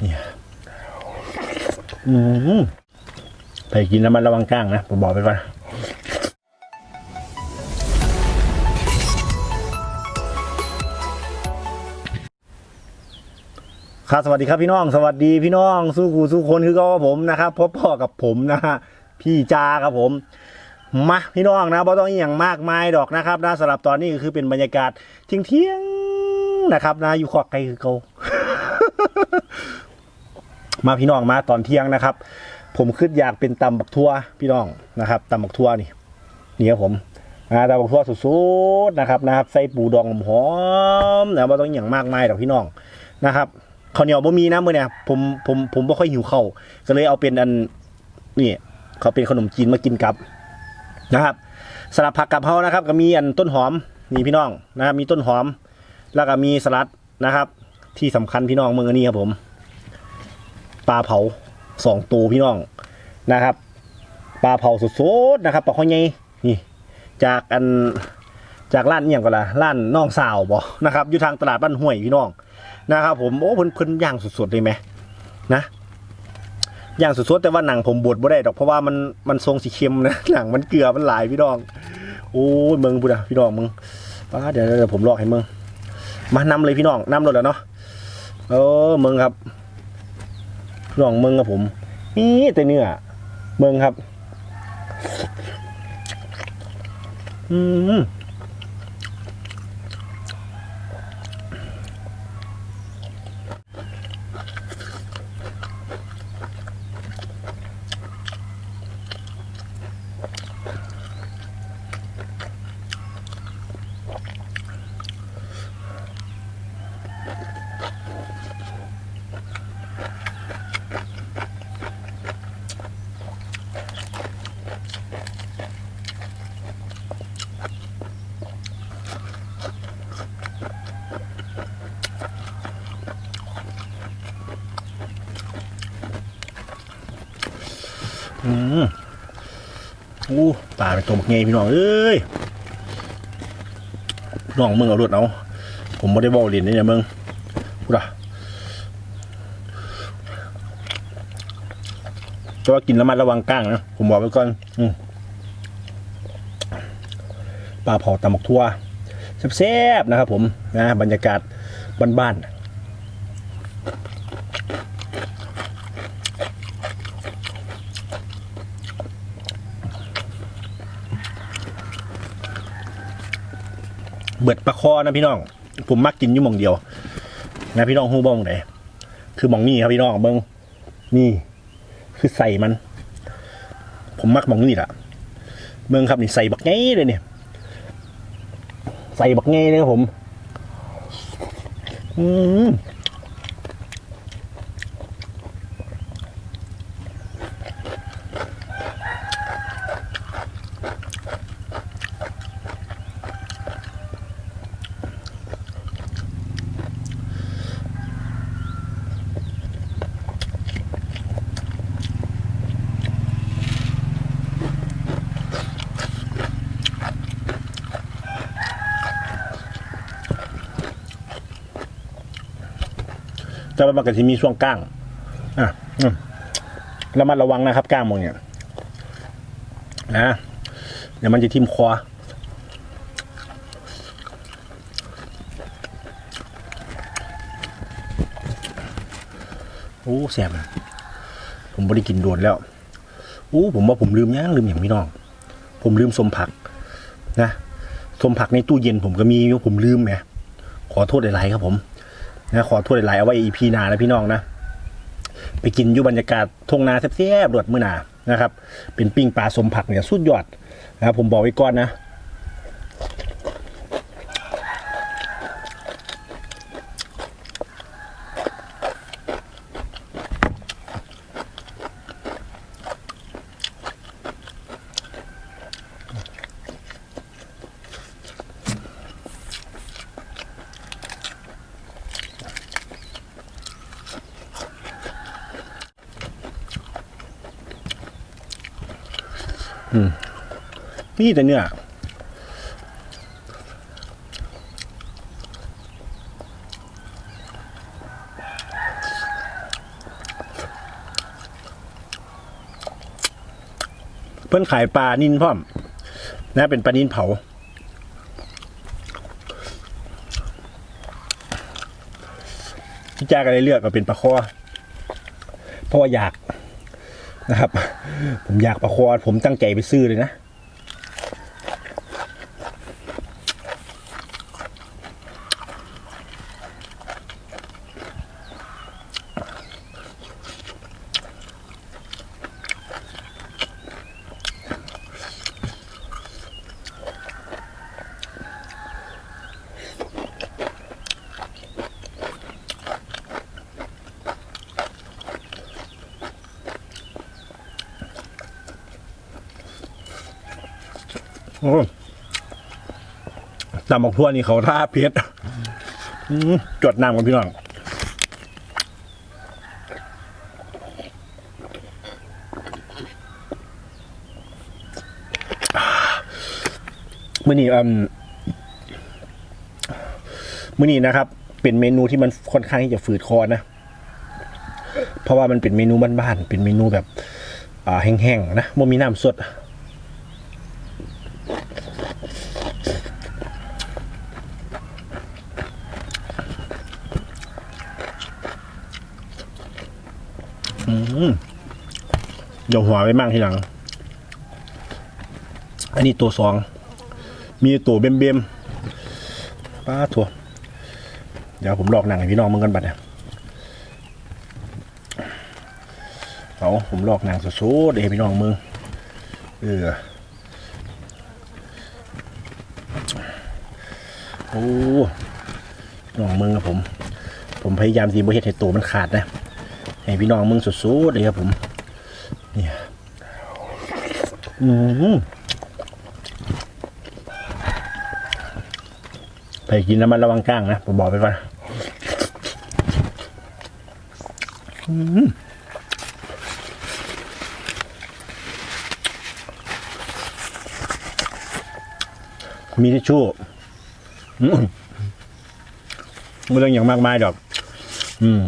เนี่ยอืมไปกินน้ำมันระวังก้างนะผมบอกไปก่อนครับสวัสดีครับพี่น้อง สวัสดีพี่น้อง สู้กูสู้คนคือก็ผมนะครับพบพ่อกับผมนะฮะพี่จาครับผมมาพี่น้องนะบ่ต้องอหย่างมากมายดอกนะครับนะสำหรับตอนนี้ก็คือเป็นบรรยากาศเที่ยงเที่ยงๆนะครับนะอยู่ขอกไกลคือเขา มาพี่น้องมาตอนเที่ยงนะครับ ผมคิดอยากเป็นตำบักทั่วพี่น้องนะครับตำบักทั่วนี่นี่ครับผมนะตำบักทั่วสุดๆนะครับนะครับใส่ปูดองหอมนะบ่ต้องอย่างมากมายดอกพี่น้องนะครับข้าวเหนียวบ่มีนะเมื้อเนี่ยผมผมผมบ่ค่อยหิวข้าวก็เลยเอาเป็นอันนี่เขาเป็นขนมจีนมากินกับนะครับสลับผักกับเพรานะครับ ก็มีอันต้นหอมนี่พี่น้องนะครับมีต้นหอม แล้วก็มีสลัดนะครับ ที่สำคัญพี่น้องเมือนี้ครับผม ปลาเผาสองตัวพี่น้องนะครับ ปลาเผาสดๆนะครับปลาข้อใหญ่นี่จากอันจากร้านอหย่างก็ละร้านน้องสาวบอนะครับอยู่ทางตลาดบ้านห้วยพี่น้องนะครับ ผมโอ้เพิ่นเพิ่นย่างสดๆเลยไหมนะย่างสุดๆแต่ว่าหนังผมบดบ่ได้ดอกเพราะว่ามันมันทรงสีเค็มนะหนังมันเกลือมันหลายพี่น้องโอ้ยมึงบุดะพี่น้องมึงป้าเดี๋ยวเดี๋ยวผมลอกให้มึงมานำเลยพี่น้องนำรถแล้วเนาะเออมึงครับ ลองมึงกับผมนี่แต่เนื้อเมืองครับ อืม อู้ปลาเป็นตัวบักเงยพี่น้องเอ้ยน้องมึงเอารวดเอาผมไม่ได้บอกเรียนนี่นี่ยมึงพูดอะจะว่ากินแล้วมันระวังก้างนะผมบอกไว้ก่อนอืปลาเผาตำหมกทั่วแซ่บๆนะครับผมนะบรรยากาศบ้านๆ บิดปลาคอนะพี่น้อง ผมมักกินอยู่หมองเดียว นะพี่น้องฮู้บ้องไหนคือหมองนี่ครับพี่น้องเบิ้งนี่ คือใส่มัน ผมมักหมองนี่แหละเบิ้งครับนี่ใส่บักไงเลยเนี่ยใส่บักไงเลยครับผม อืม แต่ว่ามันก็จะมีช่วงก้างอะระมัดระวังนะครับก้างมองเนี่ยนะเดี๋ยวมันจะทิ่มคอโอ้แสบผมไม่ได้กินโดนแล้วโอ้ผมว่าผมลืมย่างลืมอย่างพี่น้อง ผมลืมสมผัก นะสมผักในตู้เย็นผมก็มีผมลืมไงขอโทษหลายๆครับผม นะขอโทษหลายๆเอาไว้อีพีหนานะพี่น้องนะไปกินอยู่บรรยากาศทงนาแซ่บๆรวดมื่อหนานะครับ เป็นปิ้งปลาสมผักเนี่ยสุดยอดนะครับผมบอกไว้ก่อนนะ มีแต่เนื้อเพิ่นขายปลานินพร้อมนะเป็นปลานินเผาพี่จ้าก็เลยเลือกมาเป็นปลาคอเพราะว่าอยากนะครับ ผมอยากปลาคอผมตั้งใจไปซื้อเลยนะ ตำบักทั่วนี่เขาท่าเพชรอืมจดน้ำกันพี่น้องมื่อนี้อืมมื่อนี้นะครับ เป็นเมนูที่มันค่อนข้างที่จะฝืดคอนะ เพราะว่ามันเป็นเมนูบ้านๆเป็นเมนูแบบ อ่าแห้งๆนะมันมีน้ำสด เดี๋ยวหัวไว้มั่งทีหลัง อันนี้ตัวสอง มีตัวเบมเบมๆป้าถั่วเดี๋ยวผมลอกหนังให้พี่น้องมึงกันบัดเนี่ยเอาผมลอกหนังสุดๆเดี๋ยวพี่น้องมึงเออโอ้น้องมึงครับผม ผมพยายามทีบ่เฮ็ดให้ตัวมันขาดนะให้พี่น้องมึงสุดๆเลยครับผม อืมไปกินน้ำมันระวังก้างนะผมบอกไปก่อนอืมมีทิชชู่อืมไม่เรื่องอย่างมากมายดอก อืม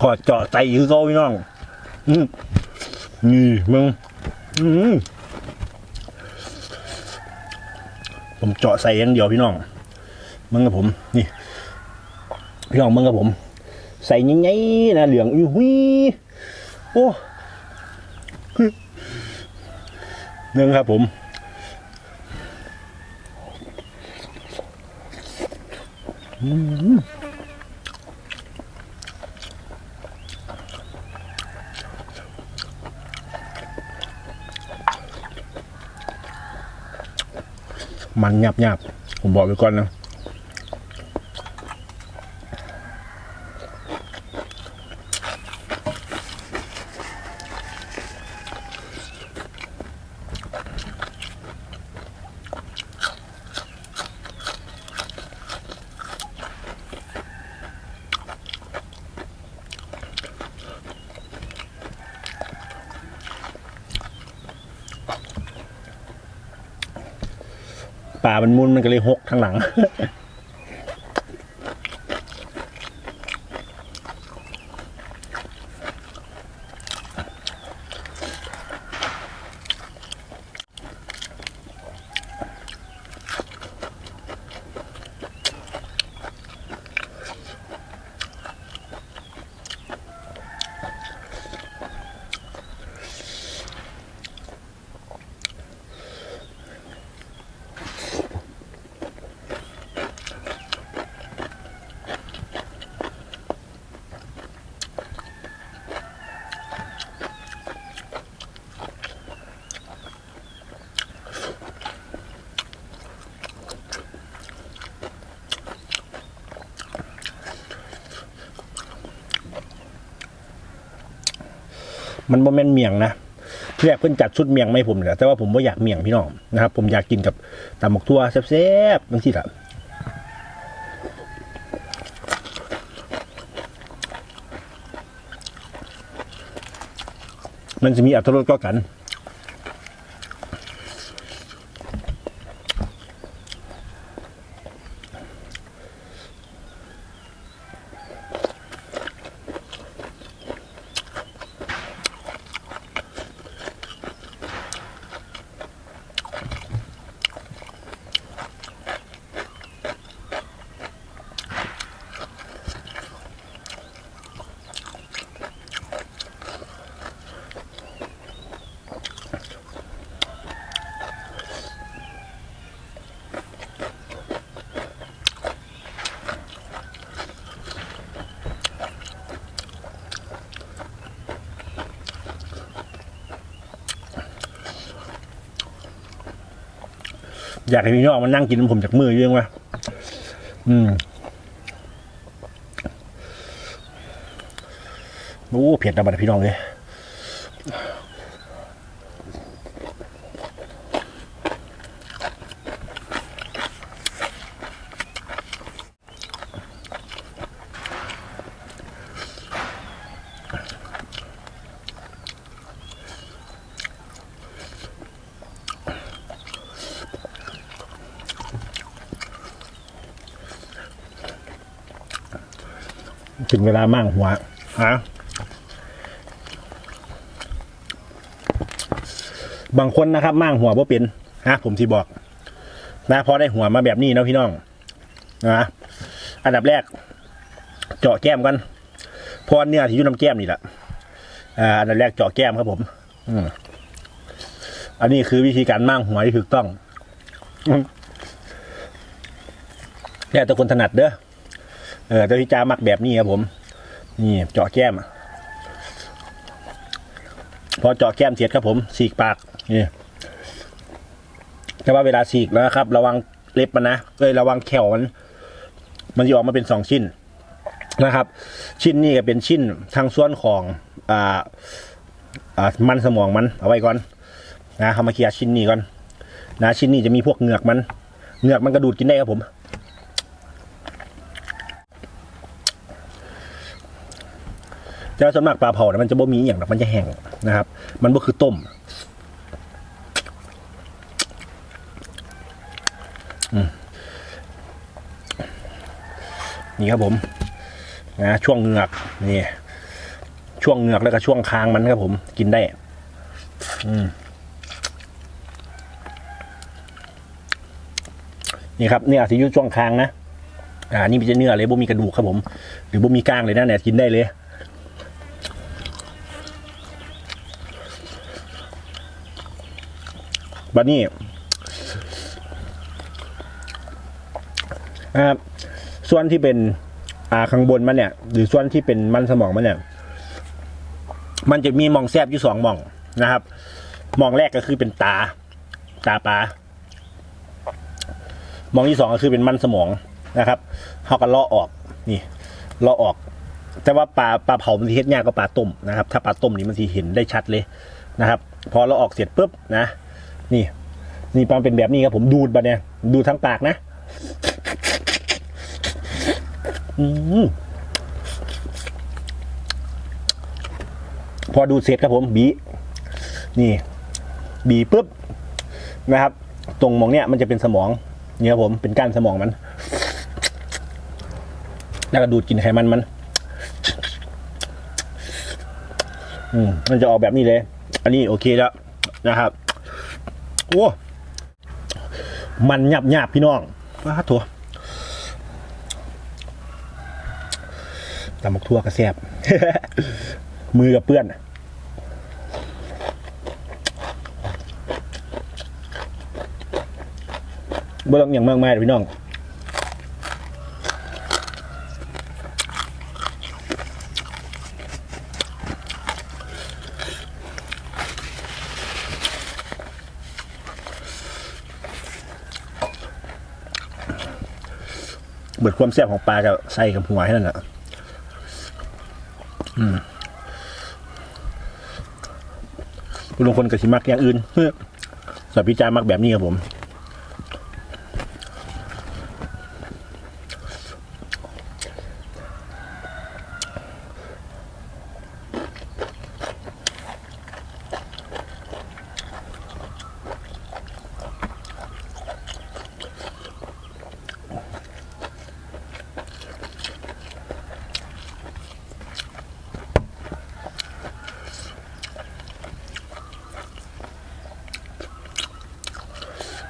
ขอเจาะใจคือเขาพี่น้องนี่มึงผมเจาะใส่อย่างเดียวพี่น้องมึงกับผม นี่ พี่น้องมึงกับผม ใส่ยิ่งๆนะเหลืองอุ้ยโอ้เนื่งครับผม มันหยาบหยาบๆผมบอกไว้ก่อนนะ ป่ามันมุนมันก็เลยหกทางหลัง มันบ่แม่นเมียงนะแรกเพิ่นจัดชุดเมียงมาให้ผมเลยแต่ว่าผมบ่อยากเมียงพี่น้องนะครับ ผมอยากกินกับตำหมกทั่วแซ่บๆบางทีละมันจะมีอัตรสก็กัน อยากให้พี่น้องมานั่งกินผมจากมือเรื่องวะอืมโอ้เผ็ดระบาดพี่น้องเลย ถึงเวลามั่งหัวฮะบางคนนะครับมั่งหัวบ่เป็นฮะผมที่บอก นะพอได้หัวมาแบบนี้นะพี่น้องนะอันดับแรก เจาะแก้มกันพรเนื้อที่อยู่น้ำแก้มนี่แหละอ่าอันดับแรกเจาะแก้มครับผม อืมอันนี้คือวิธีการมั่งหัวที่ถูกต้องอืมแล้วแต่คนถนัดเด้อ เออแต่พี่จ้ามักแบบนี้ครับผม นี่เจาะแก้มพอเจาะแก้มเสร็จครับผมสีกปากนี่แต่ว่าเวลาสีกแล้วนะครับ ระวังเล็บมันนะเอ้ยระวังแขวมันมันจะออกมาเป็นสองชิ้นนะครับ ชิ้นนี้ก็เป็นชิ้นทางส่วนของอ่าอ่ามันสมองมันเอาไว้ก่อนนะเอามาเคลียร์ชิ้นนี้ก่อนนะชิ้นนี้จะมีพวกเหงือกมันเหงือกมันกระดูดกินได้ครับผม แต่ว่าส่วนมากปลาเผาเนี่ยมันจะบ่มีอย่างหรอกมันจะแห้งนะครับ มันบ่คือต้มนี่ครับผมนะช่วงเหงือกนี่ ช่วงเหงือกแล้วก็ช่วงคางมันครับผมกินได้ อืมนี่ครับเนี่ยที่อยู่ช่วงคางนะ อ่า นี่เป็นเนื้อเลยบ่มีกระดูกครับผม หรือบ่มีก้างเลยนะเนี่ยกินได้เลย บัดนี้นะครับส่วนที่เป็นอ่าข้างบนมันเนี่ย หรือส่วนที่เป็นมันสมองมันเนี่ย มันจะมีมองแซบอยู่สองมองนะครับมองแรกก็คือเป็นตา ตาปลามองที่สองก็คือเป็นมันสมองนะครับเขาก็เลาะออกนี่เลาะออก แต่ว่าปลาปลาเผามันทีเฮ็ดยากกว่าปลาต้มนะครับ ถ้าปลาต้มนี่มันทีเห็นได้ชัดเลยนะครับ พอเราออกเสร็จปุ๊บนะ นี่นี่ปลาเป็นแบบนี้ครับผมดูดบะเนี่ยดูทั้งปากนะอืพอดูดเสร็จครับผมบีนี่ บีปุ๊บนะครับ ตรงมองเนี้ยมันจะเป็นสมองเนี่ยครับผมเป็นก้านสมองมัน แล้วก็ดูดกินไขมันมัน อืมมันจะออกแบบนี้เลย อันนี้โอเคแล้วนะครับ โอ้มันหยาบหยาบพี่น้องว้าถั่วตำบักทั่วกระแซบมือกับเปื้อนบ่ต้องอย่างมากมายพี่น้อง เบิดความแซ่บของปลากับใส่กับหัวให้นั่นแหละอืมลุงคนก็ชิมักอย่างอื่นสำหรับพี่จามักแบบนี้ครับผม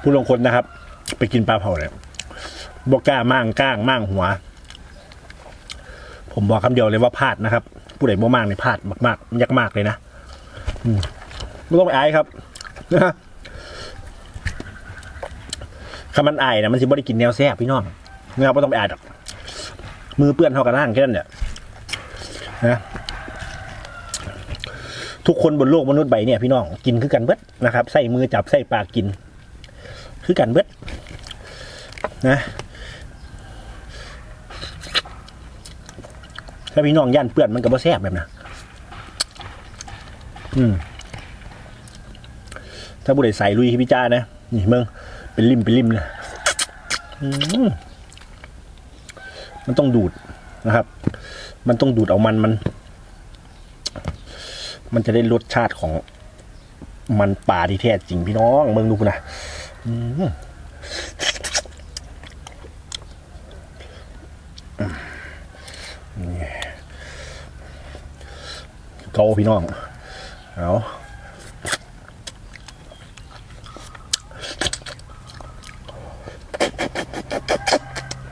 ผู้ลงคนนะครับ ไปกินปลาเผาเนี่ยบกกล้ามั่งก้างมั่งหัว ผมบอกคำเดียวเลยว่าพลาดนะครับ ผู้ใดบ่มั่งในพลาดมากๆยากมากเลยนะมไม่ต้องไปอายครับนะคำมันอายนะมันสิบ่ได้กินแนวแซ่บพี่น้องนะครับไม่ต้องไปอายหรอกมือเปื้อนเท่ากันล่างแค่นั้นเนี่ยนะทุกคนบนโลกมนุษย์ใบเนี่ยพี่น้องกินคือกันเบิดนะครับใส่มือจับใส่ปากกิน คือกันเบิดนะถ้าพี่น้องย่านเปื่อนมันก็บ่แซ่บแบบนะอืมถ้าบุได้ใส่ลุยพี่จ้านะ นี่เมืองเป็นริมเป็นริมเลยอืมมันต้องดูดนะครับ มันต้องดูดเอามันมัน มันจะได้รสชาติของมันป่าที่แท้จริงพี่น้องเมืองดูนะ นี่เกาพี่น้อง เอา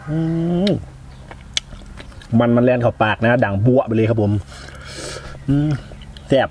อมมันมันแลนเข้าปากนะดังบัวไปเลยครับผมอืมแซ่บ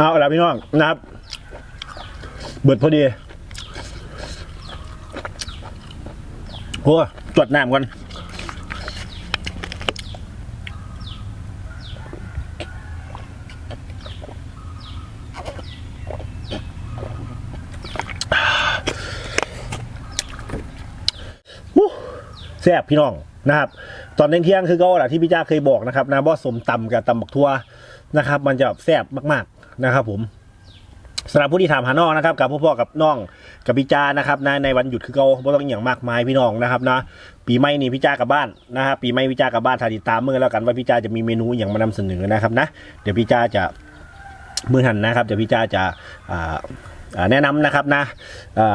เอาละพี่น้องนะครับ เบิดพอดีโอ้จวดน้ำกันอู้แซ่บพี่น้องนะครับตอนเที่ยงคือก็แหละที่พี่จ้าเคยบอกนะครับนะว่าสมตำกับตำบักทั่วนะครับ มันจะแซ่บมากๆ นะครับผมสำหรับผู้ที่ถามหาน้องนะครับกับพ่อๆกับน้องกับพี่จานะครับนะในวันหยุดคือเขาไม่ต้องอหย่างมากมายพี่น้องนะครับนะปีใหม่นี่พี่จ้ากลับบ้านนะครับปีใหม่พี่จ้ากลับบ้านถ่ายติดตามเมื่อแล้วกันว่าพี่จ้าจะมีเมนูอย่างมานำเสนอนะครับนะเดี๋ยวพี่จ้าจะเมื่อหันนะครับเดี๋ยวพี่จ้าจะแนะนำนะครับนะ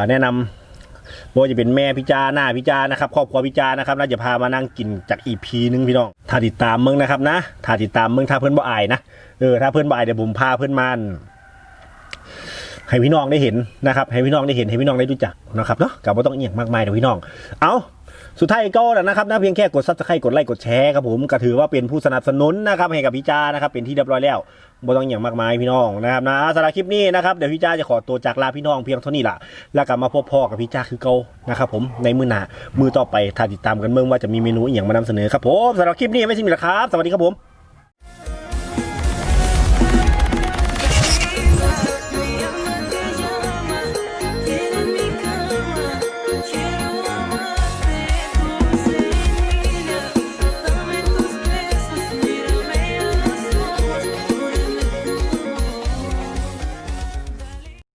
แนะนำ บ่ว่าจะเป็นแม่พิจาหน้าพิจานะครับครอบครัวพิจานะครับเราจะพามานั่งกินจากอีพีนึงพี่น้องถ้าติดตามมึงนะครับนะถ้าติดตามมึงถ้าเพื่อนบ่อายนะเออถ้าเพื่อนบ่อายเดี๋ยวผมพาเพื่อนมันให้พี่น้องได้เห็นนะครับ ให้พี่น้องได้เห็นให้พี่น้องได้รู้จักนะครับเนาะกับว่าต้องเอียงมากมายเดี๋ยวพี่น้อง เอา สุดท้ายก็แล้วนะครับนะเพียงแค่กดซับสไครต์กดไลค์กดแชร์ครับผมก็ถือว่าเป็นผู้สนับสนุนนะครับให้กับพี่จ้านะครับเป็นที่เรียบร้อยแล้วบ่ต้องอย่างมากมายพี่น้องนะครับนะสำหรับคลิปนี้นะครับเดี๋ยวพี่จ้าจะขอตัวจากลาพี่น้องเพียงเท่านี้ล่ะ แล้วกลับมาพบพ่อกับพี่จ้าคือเก่านะครับผมในมือหน้ามือต่อไปถ้าติดตามกันเมื่อว่าจะมีเมนูอย่างมานำเสนอครับผมสำหรับคลิปนี้ไม่ใช่มีละครับ สวัสดีครับผม